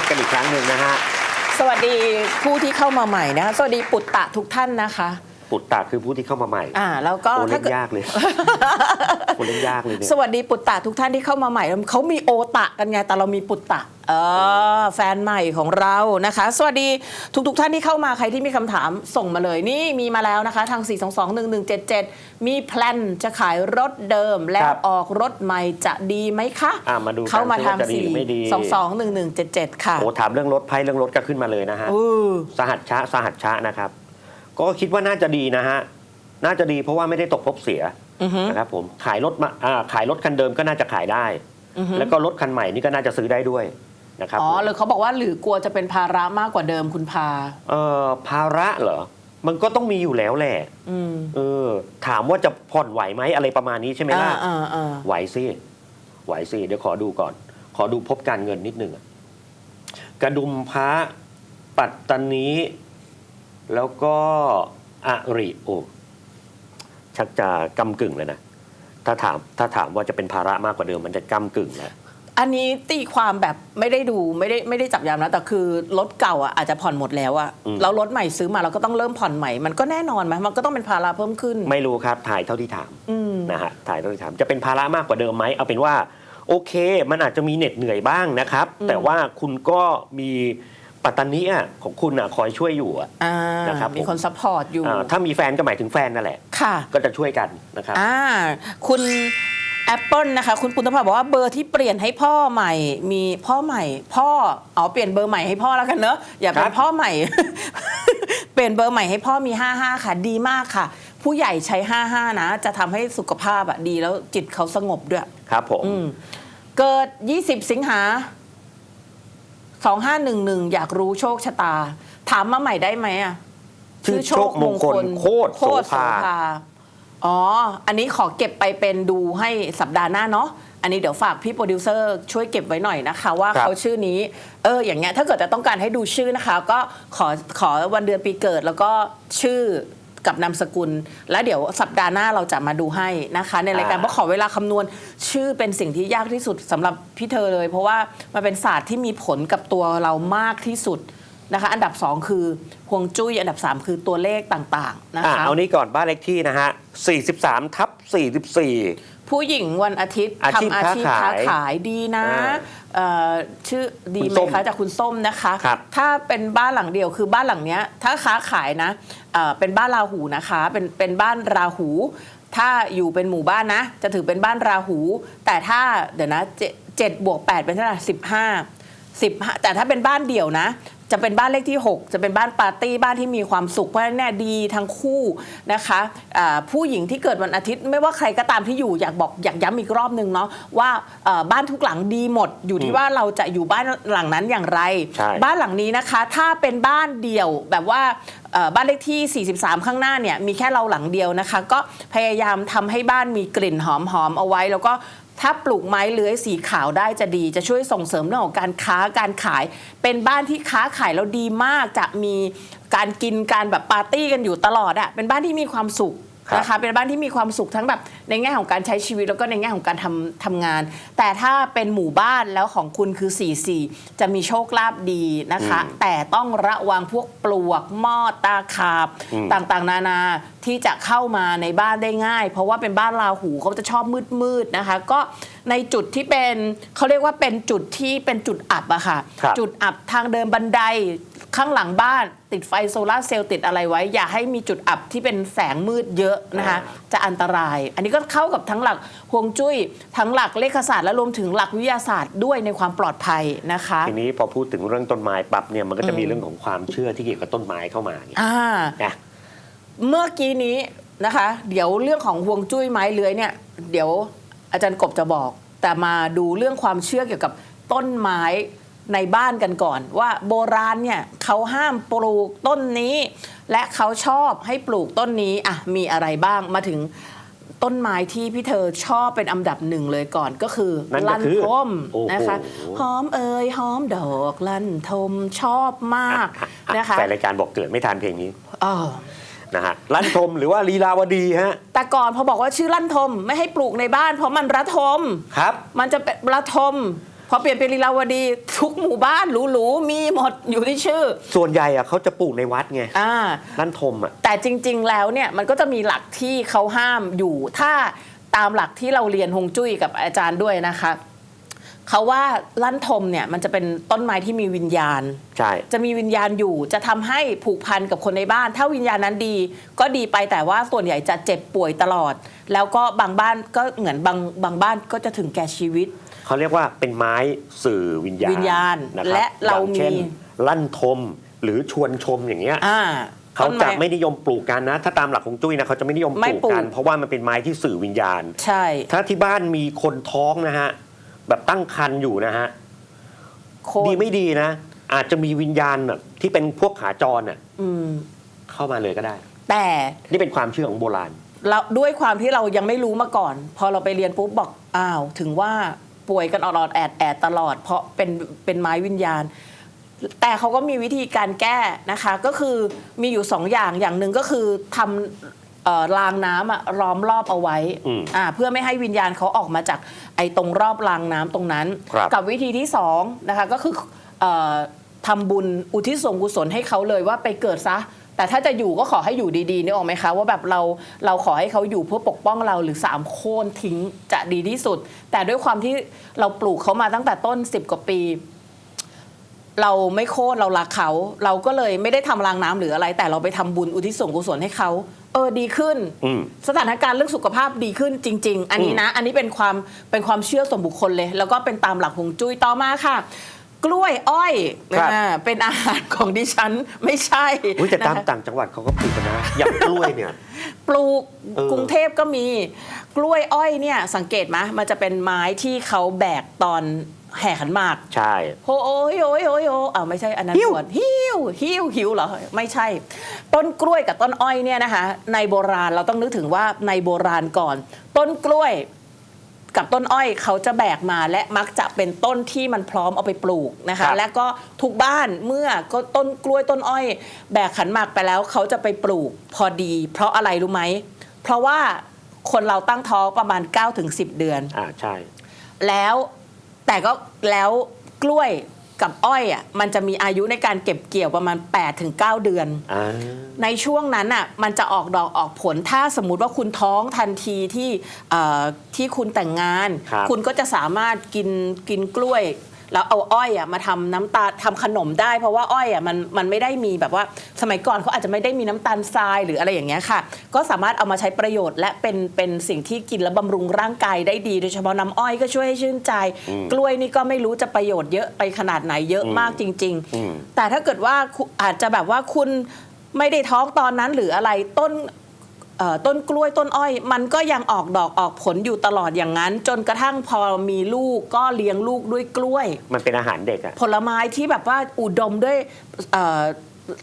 ฟกันอีกครั้งหนึ่งนะฮะ สวัสดีผู้ที่เข้ามาใหม่นะคะสวัสดีปุตตะทุกท่านนะคะ ปุตตะคือผู้ที่เข้ามาใหม่อ่าแล้วก็โอ้เล่ถ้านเกิดยากเลยโอ้เล่นยากเลยเนี่ยสวัสดีปุตตะทุกท่านที่เข้ามาใหม่เขามีโอตะกันไงแต่เรามีปุตตะเออแฟนใหม่ของเรานะคะ สวัสดีทุกๆทท่านที่เข้ามาใครที่มีคำถามส่งมาเลยนี่มีมาแล้วนะคะ ทาง 4221177 มีแพลนจะขายรถเดิมแล้วครับออกรถใหม่จะดีไหมคะอะมาดูกันเข้ามาทางว่าจะดีหรือไม่ดี4221177 ค่ะโอ้ถามเรื่องรถไพ่เรื่องรถก็ขึ้นมาเลยนะฮะอือสหัสชะสหัสชะนะครับ ก็คิดว่าน่าจะดีนะฮะ น่าจะดีเพราะว่าไม่ได้ตกภพเสียอือฮึนะครับผมขายรถมาอ่าขายรถคันเดิมก็น่าจะขายได้ อือฮึแล้วก็รถคันใหม่นี่ก็น่าจะซื้อได้ด้วยนะครับอ๋อผมเลยเขาบอกว่าหรือกลัวจะเป็นภาระมากกว่าเดิมคุณพา เอ่อภาระเหรอ มันก็ต้องมีอยู่แล้วแหละ อืมเออ ถามว่าจะผ่อนไหวไหมอะไรประมาณนี้ใช่ไหมล่ะ อ่าอ่าอ่าไหวสิไหวสิเดี๋ยวขอดูก่อน ขอดูพบการเงินนิดหนึ่งอะกระดุมพระปัตตานี แล้วก็อริโอชักจะกำกึ่งเลยนะ ถ้าถามถ้าถามว่าจะเป็นภาระมากกว่าเดิมมันจะกำกึ่งแล้วอันนี้ตีความแบบไม่ได้ดูไม่ได้ไม่ได้จับยามนะแต่คือรถเก่าอะอาจจะผ่อนหมดแล้วอะอืมแล้วรถใหม่ซื้อมาเราก็ต้องเริ่มผ่อนใหม่ มันก็แน่นอนไหมมันก็ต้องเป็นภาระเพิ่มขึ้น ไม่รู้ครับถ่ายเท่าที่ถามอืมนะฮะถ่ายเท่าที่ถามจะเป็นภาระมากกว่าเดิมไหมเอาเป็นว่า โอเค มันอาจจะมีเหน็ดเหนื่อยบ้างนะครับอืมแต่ว่าคุณก็มี ปัตตานีอะของคุณอะคอยช่วยอยู่อะอ่านะครับมีคนซัพพอร์ตอยู่ อ่าถ้ามีแฟนก็หมายถึงแฟนนั่นแหละ ค่ะ ก็จะช่วยกันนะครับ อ่า คุณ Apple นะคะ คุณปุณณภาบอกว่าเบอร์ที่เปลี่ยนให้พ่อใหม่ มีพ่อใหม่ พ่ออ๋อเปลี่ยนเบอร์ใหม่ให้พ่อแล้วกันเนอะอย่าเป็ครันบ พ่อใหม่ เปลี่ยนเบอร์ใหม่ให้พ่อมี 55 ค่ะ ดีมากค่ะ ผู้ใหญ่ใช้ 55 นะ จะทำให้สุขภาพอะดีแล้วจิตเขาสงบด้วย ครับผม อืม เกิด 20 สิงหา 2511 อยากรู้โชคชะตา ถามมาใหม่ได้ไหมอะชื่อโชคมงคลโคตรโสภาอ๋อ อันนี้ขอเก็บไปเป็นดูให้สัปดาห์หน้าเนาะอันนี้เดี๋ยวฝากพี่โปรดิวเซอร์ช่วยเก็บไว้หน่อยนะคะ ว่าครับเขาชื่อนี้ เอออย่างเงี้ยถ้าเกิดจะต้องการให้ดูชื่อนะคะ ก็ขอขอวันเดือนปีเกิดแล้วก็ชื่อ กับนามสกุล แล้วเดี๋ยวสัปดาห์หน้าเราจะมาดูให้นะคะ ในรายการเพราะขอเวลาคำนวณชื่อเป็นสิ่งที่ยากที่สุดสำหรับพี่เธอเลย เพราะว่ามันเป็นศาสตร์ที่มีผลกับตัวเรามากที่สุดนะคะ อันดับ 2 คือฮวงจุ้ยอันดับ 3 คือตัวเลขต่างๆนะอะคะเอานี้ก่อนบ้านเลขที่นะฮะ 43 ทับ 44 ผู้หญิงวันอาทิตย์อาชีพทำอาชีพค้าค้าขาย ขายดีนะ อ่าเอ่อ ชื่อดีคุณไหมส้มคะจากคุณส้มนะคะครับถ้าเป็นบ้านหลังเดียวคือบ้านหลังเนี้ย ถ้าค้าขายนะเอ่อเป็นบ้านราหูนะคะ เป็นเป็นบ้านราหู ถ้าอยู่เป็นหมู่บ้านนะ จะถือเป็นบ้านราหู แต่ถ้าเดี๋ยวนะเจ็ดเจ็ดบวกแปดเป็นเท่าไหร่สิบห้าสิบแต่ถ้าเป็นบ้านเดี่ยวนะ จะเป็นบ้านเลขที่ 6 จะเป็นบ้านปาร์ตี้บ้านที่มีความสุขเพราะฉะนั้นเนี่ยดีทั้งคู่นะคะอ่าผู้หญิงที่เกิดวันอาทิตย์ ไม่ว่าใครก็ตามที่อยู่อยากบอกอยากย้ำอีกรอบหนึ่งเนาะว่าเอ่อบ้านทุกหลังดีหมด อยู่ที่ว่าเราจะอยู่บ้านหลังนั้นอย่างไรใช่บ้านหลังนี้นะคะ ถ้าเป็นบ้านเดี่ยวแบบว่าเอ่อบ้านเลขที่ 43 ข้างหน้าเนี่ยมีแค่เราหลังเดียวนะคะ ก็พยายามทำให้บ้านมีกลิ่นหอมๆเอาไว้ แล้วก็ ถ้าปลูกไม้เลื้อยสีขาวได้จะดี จะช่วยส่งเสริมเรื่องของการค้าการขาย เป็นบ้านที่ค้าขายแล้วดีมากจะมีการกินการแบบปาร์ตี้กันอยู่ตลอดอะเป็นบ้านที่มีความสุข นะคะเป็นบ้านที่มีความสุขทั้งแบบในแง่ของการใช้ชีวิตแล้วก็ในแง่ของการทำทำงาน แต่ถ้าเป็นหมู่บ้านแล้วของคุณคือ 44 จะมีโชคลาภดีนะคะ แต่ต้องระวังพวกปลวกมอดตาขาบอืมต่างๆ นานาที่จะเข้ามาในบ้านได้ง่าย เพราะว่าเป็นบ้านราหูเขาจะชอบมืดๆนะคะ ก็ในจุดที่เป็นเขาเรียกว่าเป็นจุดที่เป็นจุดอับอะค่ะครับจุดอับทางเดินบันได ข้างหลังบ้านติดไฟโซลาร์เซลล์ติดอะไรไว้ อย่าให้มีจุดอับที่เป็นแสงมืดเยอะนะคะจะอันตราย อันนี้ก็เข้ากับทั้งหลักฮวงจุ้ยทั้งหลักเลขศาสตร์และรวมถึงหลักวิทยาศาสตร์ด้วยในความปลอดภัยนะคะ ทีนี้พอพูดถึงเรื่องต้นไม้ปั๊บเนี่ยมันก็จะมีเรื่องของความเชื่อที่เกี่ยวกับต้นไม้เข้ามาเนี่ยอ่านะเมื่อกี้นี้นะคะ เดี๋ยวเรื่องของฮวงจุ้ยไม้เลื้อยเนี่ย เดี๋ยวอาจารย์กบจะบอก แต่มาดูเรื่องความเชื่อเกี่ยวกับต้นไม้ ในบ้านกันก่อน ว่าโบราณเนี่ยเขาห้ามปลูกต้นนี้ และเขาชอบให้ปลูกต้นนี้อะมีอะไรบ้างมาถึงต้นไม้ที่พี่เธอชอบเป็นอันดับหนึ่งเลยก่อนก็คือนั่นก็ลั่นคือทมโอ้โหนะคะหอมเอ่ยหอมดอกลั่นทมชอบมากนะคะแต่รายการบอกเกิดไม่ทันเพลงนี้เออนะฮะลั่นทมหรือว่าลีลาวดีฮะแต่ก่อนพอบอกว่าชื่อลั่นทมไม่ให้ปลูกในบ้าน เพราะมันระทมครับ มันจะเป็นระทมพพ อเปลี่ยนเป็นลีลาวดี ทุกหมู่บ้านหรูๆมีหมดอยู่ที่ชื่อ ส่วนใหญ่อะเขาจะปลูกในวัดไงอ่า ลั่นทมอะแต่จริง ๆ แล้วเนี่ยมันก็จะมีหลักที่เขาห้ามอยู่ ถ้าตามหลักที่เราเรียนฮวงจุ้ยกับอาจารย์ด้วยนะคะ เขาว่าลั่นทมเนี่ยมันจะเป็นต้นไม้ที่มีวิญญาณ ใช่ จะมีวิญญาณอยู่จะทำให้ผูกพันกับคนในบ้าน ถ้าวิญญาณนั้นดีก็ดีไปแต่ว่าส่วนใหญ่จะเจ็บป่วยตลอด แล้วก็บางบ้านก็เหมือนบางบางบ้านก็จะถึงแก่ชีวิต เขาเรียกว่าเป็นไม้สื่อวิญญาณวิญญาณนะครับและเราอย่งช่นมี ลั่นทมหรือชวนชมอย่างเงี้ยอ่าเขาต้นจะไม้ไม่นิยมปลูกกันนะ ถ้าตามหลักของจุ้ยนะเขาจะไม่นิยมปไม่ลูกปลูก กัน เพราะว่ามันเป็นไม้ที่สื่อวิญญาณ ใช่ ถ้าที่บ้านมีคนท้องนะฮะ แบบตั้งครรภ์อยู่นะฮะ โคนดีไม่ดีนะ อาจจะมีวิญญาณแบบที่เป็นพวกขาจรน่ะอืม เข้ามาเลยก็ได้ แต่นี่เป็นความเชื่อของโบราณ เราด้วยความที่เรายังไม่รู้มาก่อน พอเราไปเรียนปุ๊บบอกอ้าว ถึงว่า ป่วยกันออดๆแอดแอดตลอด เพราะเป็นเป็นไม้วิญญาณ แต่เขาก็มีวิธีการแก้นะคะ ก็คือมีอยู่สองอย่างอย่างหนึ่งก็คือทำเอ่อรางน้ำอะล้อมรอบเอาไว้อืมอ่าเพื่อไม่ให้วิญญาณเขาออกมาจากไอ้ตรงรอบรางน้ำตรงนั้นครับกับวิธีที่สองนะคะก็คือเอ่อทำบุญอุทิศส่วนกุศลให้เขาเลยว่าไปเกิดซะ แต่ถ้าจะอยู่ก็ขอให้อยู่ดีๆนึกออกไหมคะว่าแบบเราเราขอให้เขาอยู่เพื่อปกป้องเราหรือสามโค่นทิ้งจะดีที่สุด แต่ด้วยความที่เราปลูกเขามาตั้งแต่ต้น 10 กว่าปีเราไม่โค่นเรารักเขา เราก็เลยไม่ได้ทำรางน้ำหรืออะไร แต่เราไปทำบุญอุทิศส่วนกุศลให้เขาเออดีขึ้นอืมสถานการณ์เรื่องสุขภาพดีขึ้นจริง ๆ อันนี้นะ อันนี้เป็นความเป็นความเชื่อส่วนบุคคลเลย แล้วก็เป็นตามหลักฮวงจุ้ยต่อมาค่ะ กล้วยอ้อยครับ อ่าเป็นอาหารของดิฉันไม่ใช่อุ๊ยแต่ตามนะคะต่างจังหวัดเขาก็ปลูกกันนะอย่างกล้วยเนี่ย ปลูกเออกรุงเทพก็มี กล้วยอ้อยเนี่ยสังเกตไหมมันจะเป็นไม้ที่เขาแบกตอนแห่ขันหมาก ใช่โฮโอ้ยโอ้ยโอ้ยโอ้อ่าไม่ใช่อันนั้นหิ้ว ส่วนหิ้วหิ้วหิ้วเหรอไม่ใช่ ต้นกล้วยกับต้นอ้อยเนี่ยนะคะ ในโบราณเราต้องนึกถึงว่าในโบราณก่อน ต้นกล้วย กับต้นอ้อยเขาจะแบกมาและมักจะเป็นต้นที่มันพร้อมเอาไปปลูกนะครัคะบและก็ทุกบ้านเมื่อก็ต้นกล้วยต้นอ้อย แบกขันหมากไปแล้วเขาจะไปปลูกพอดี เพราะอะไรรู้ไหม เพราะว่าคนเราตั้งท้องประมาณ9-10 เดือน อ่าใช่ แล้วแต่ก็แล้วกล้วย กับอ้อยอะมันจะมีอายุในการเก็บเกี่ยวประมาณ 8-9 เดือนอ่าในช่วงนั้นอะมันจะออกดอกออกผลถ้าสมมุติว่าคุณท้องทันทีที่เอ่อที่คุณแต่งงานครับณก็จะสามารถกินกินกล้วย แล้วเอาอ้อยอะมาทำน้ำตาลทำขนมได้ เพราะว่าอ้อยอะมันมันไม่ได้มีแบบว่าสมัยก่อนเขาอาจจะไม่ได้มีน้ำตาลทรายหรืออะไรอย่างเงี้ยค่ะ ก็สามารถเอามาใช้ประโยชน์ และเป็นเป็นสิ่งที่กินแล้วบำรุงร่างกายได้ดี โดยเฉพาะน้ำอ้อยก็ช่วยให้ชื่นใจอืมกล้วยนี่ก็ไม่รู้จะประโยชน์เยอะไปขนาดไหนเยอะอืมมากจริงๆอืมแต่ถ้าเกิดว่าคุณอาจจะแบบว่าคุณไม่ได้ท้องตอนนั้นหรืออะไรต้นเอ่อ ต้นกล้วยต้นอ้อย มันก็ยังออกดอกออกผลอยู่ตลอดอย่างนั้น จนกระทั่งพอมีลูกก็เลี้ยงลูกด้วยกล้วย มันเป็นอาหารเด็กอะผลไม้ที่แบบว่าอุดมด้วยเอ่อ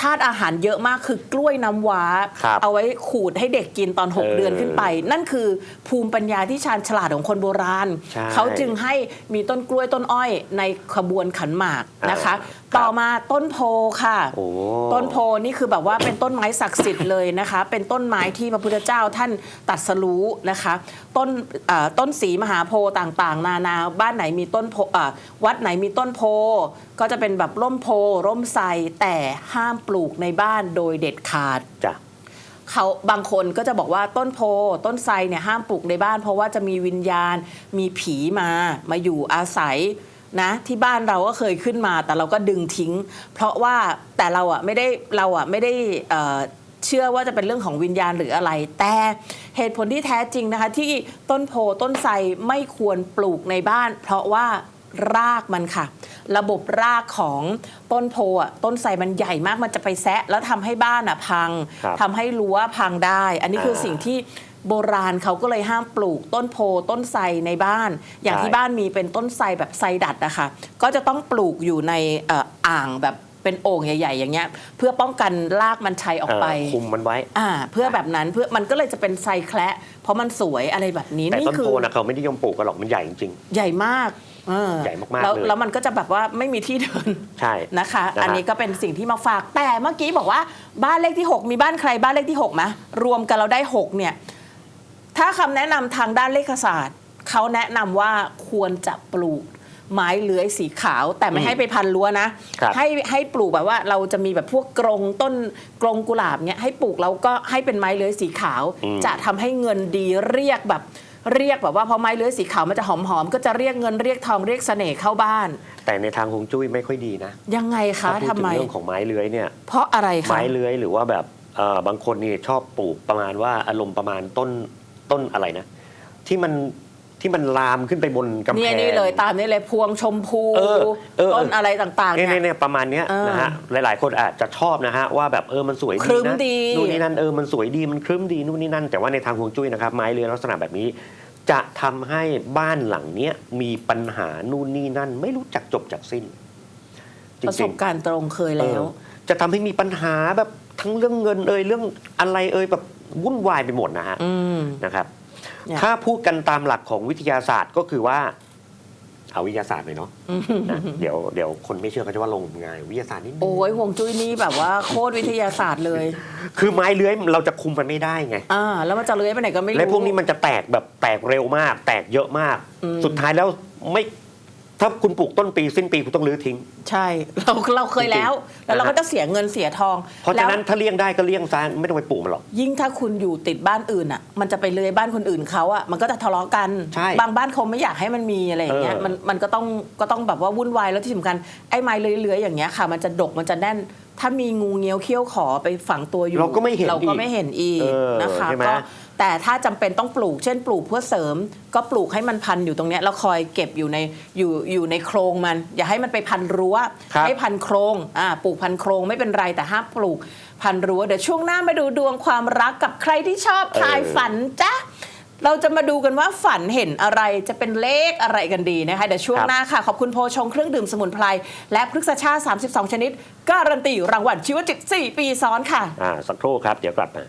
ธาตุอาหารเยอะมากคือกล้วยน้ำว้าครับเอาไว้ขูดให้เด็กกินตอนเออ6เดือนขึ้นไป นั่นคือภูมิปัญญาที่ชาญฉลาดของคนโบราณใช่เขาจึงให้มีต้นกล้วยต้นอ้อยในขบวนขันหมากนะคะอ่าครับ ต่อมาต้นโพค่ะ โอ้ ต้นโพนี่คือแบบว่าเป็นต้นไม้ศักดิ์สิทธิ์เลยนะคะ เป็นต้นไม้ที่พระพุทธเจ้าท่านตรัดสรู้นะคะ ต้นเอ่อต้นสีมหาโพธิ์ต่างๆ นานาบ้านไหนมีต้นโพเอ่อวัดไหนมีต้นโพ ก็จะเป็นแบบร่มโพร่มไทรแต่ห้ามปลูกในบ้านโดยเด็ดขาด จ้ะ เขาบางคนก็จะบอกว่าต้นโพต้นไทรเนี่ยห้ามปลูกในบ้าน เพราะว่าจะมีวิญญาณมีผีมามาอยู่อาศัย นะที่บ้านเราก็เคยขึ้นมาแต่เราก็ดึงทิ้ง เพราะว่าแต่เราอะไม่ได้เราอะไม่ได้เอ่อเชื่อว่าจะเป็นเรื่องของวิญญาณหรืออะไร แต่เหตุผลที่แท้จริงนะคะ ที่ต้นโพต้นไทรไม่ควรปลูกในบ้าน เพราะว่ารากมันค่ะ ระบบรากของต้นโพอะต้นไทรมันใหญ่มากมันจะไปแซะแล้วทำให้บ้านอะพังครับทำให้รั้วพังได้ อันนี้คืออ่าสิ่งที่ โบราณเขาก็เลยห้ามปลูกต้นโพต้นไทรในบ้าน อย่างใช่ที่บ้านมีเป็นต้นไทรแบบไทรดัดนะคะก็จะต้องปลูกอยู่ในเอ่ออ่างแบบเป็นโอ่งใหญ่ ๆ อย่างเงี้ย เพื่อป้องกันรากมันชัยออกไปเคุมมันไว้ อ่า เพื่อแบบนั้นเพื่อมันก็เลยจะเป็นไทรแคละเพราะมันสวยอะไรแบบนี้แต่นี่ต้นคืโพนะเขาไม่นิยมปลูกกันหรอกมันใหญ่จริงใหญ่มากเออใหญ่มากๆแล้วเลยแล้วมันก็จะแบบว่าไม่มีที่เดินๆใช่นะคะนะฮะอันนี้ก็เป็นสิ่งที่มาฝากแต่เมื่อกี้บอกว่าบ้านเลขที่ 6 มีบ้านใครบ้านเลขที่6ไหมรวมกันเราได้ 6 เนี่ย ถ้าคำแนะนำทางด้านเลขศาสตร์เขาแนะนำว่าควรจะปลูกไม้เลื้อยสีขาวแต่ไม่ให้ไปพันรั้วนะครับให้ให้ปลูกแบบว่าเราจะมีแบบพวกกรงต้นกรงกุหลาบเนี้ยให้ปลูกแล้วก็ให้เป็นไม้เลื้อยสีขาวอืมจะทำให้เงินดีเรียกแบบเรียกแบบว่าพอไม้เลื้อยสีขาวมันจะหอมๆก็จะเรียกเงินเรียกทองเรียกเสน่ห์เข้าบ้าน แต่ในทางฮวงจุ้ยไม่ค่อยดีนะ ยังไงคะถ้าพูดทำถึงไมเรื่องของไม้เลื้อยเนี่ย เพราะอะไรคะไม้เลื้อยหรือว่าแบบเอ่อบางคนนี่ชอบปลูกประมาณว่าอารมณ์ประมาณต้น ต้นอะไรนะ ที่มันที่มันลามขึ้นไปบนกำแพเนี่ยงนี่เลยตามนี้เลยพวงชมพูเออเออต้นอะไรต่างๆเนี่ยเนี่เนี่ยยเนี่ยประมาณเนี้ยเออนะฮะหลายๆ คนอาจจะชอบนะฮะว่าแบบเออมันสวยคดีรึ้มนะดีนู่นนี่นั่นเออมันสวยดีมันครึ้มดีนู่นนี่นั่น แต่ว่าในทางฮวงจุ้ยนะครับไม้เรือยลักษณะแบบนี้ จะทำให้บ้านหลังเนี้ยมีปัญหานู่นนี่นั่น ไม่รู้จักจบจากสิ้นจประสริบงการณ์ตรงเคยๆแล้วเออจะทำให้มีปัญหาแบบทั้งเรื่องเงินเอ่ยเรื่องอะไรเอ่ยแบบ วุ่นวายไปหมดนะฮะอืมนะครับเนี่ยถ้าพูดกันตามหลักของวิทยาศาสตร์ก็คือว่า เอาวิทยาศาสตร์เลยเนาะนะเดี๋ยวเดี๋ยวคนไม่เชื่อก็จะว่าลงงานวิทยาศาสตร์นิดนึงโอ้ยห่วงจุ้ยนี่แบบว่าโคตรวิทยาศาสตร์เลย คือไม้เลื้อยเราจะคุมมันไม่ได้ไงอ่าแล้วมันจะเลื้อยไปไหนก็ไม่รู้และพวกนี้มันจะแตกแบบแตกเร็วมาก แตกเยอะมากอืมสุดท้ายแล้วไม่ ถ้าคุณปลูกต้นปีสิ้นปีคุณต้องรื้อทิ้ง ใช่ เราเราเคยแล้ว แล้วเราก็จะเสียเงินเสียทอง เพราะฉะนั้นแล้วถ้าเลี่ยงได้ก็เลี่ยงซะไม่ต้องไปปลูกมันหรอก ยิ่งถ้าคุณอยู่ติดบ้านอื่นอะ มันจะไปเลื้อยบ้านคนอื่นเขาอะมันก็จะทะเลาะกันใช่บางบ้านเขาไม่อยากให้มันมีอะไรอย่างเงี้ยเออมันมันก็ต้องก็ต้องแบบว่าวุ่นวายแล้วที่สำคัญไอ้ไม้เลื้อยๆอย่างเงี้ยค่ะ มันจะดกมันจะแน่น ถ้ามีงูเงี้ยวเขี้ยวขอไปฝังตัวอยู่ เราก็ไม่เห็นเราก็อีกไม่เห็นอีกเออนะคะใช่ไหม ก็แต่ถ้าจำเป็นต้องปลูก เช่นปลูกเพื่อเสริม ก็ปลูกให้มันพันอยู่ตรงเนี้ยแล้วคอยเก็บอยู่ในอยู่อยู่ในโครงมัน อย่าให้มันไปพันรั้วครับ ให้พันโครงอ่าปลูกพันโครงไม่เป็นไรแต่ห้ามปลูกพันรั้วเดี๋ยวช่วงหน้ามาดูดวงความรักกับใครที่ชอบทายฝันจ้ะ เราจะมาดูกันว่าฝันเห็นอะไรจะเป็นเลขอะไรกันดีนะคะเดี๋ยวช่วงครับหน้าค่ะ ขอบคุณโพชงเครื่องดื่มสมุนไพรและพฤกษชาติ 32 ชนิด การันตีรางวัลชีวจิต 4 ปีซ้อนค่ะ อ่าสักครู่ครับ เดี๋ยวกลับมา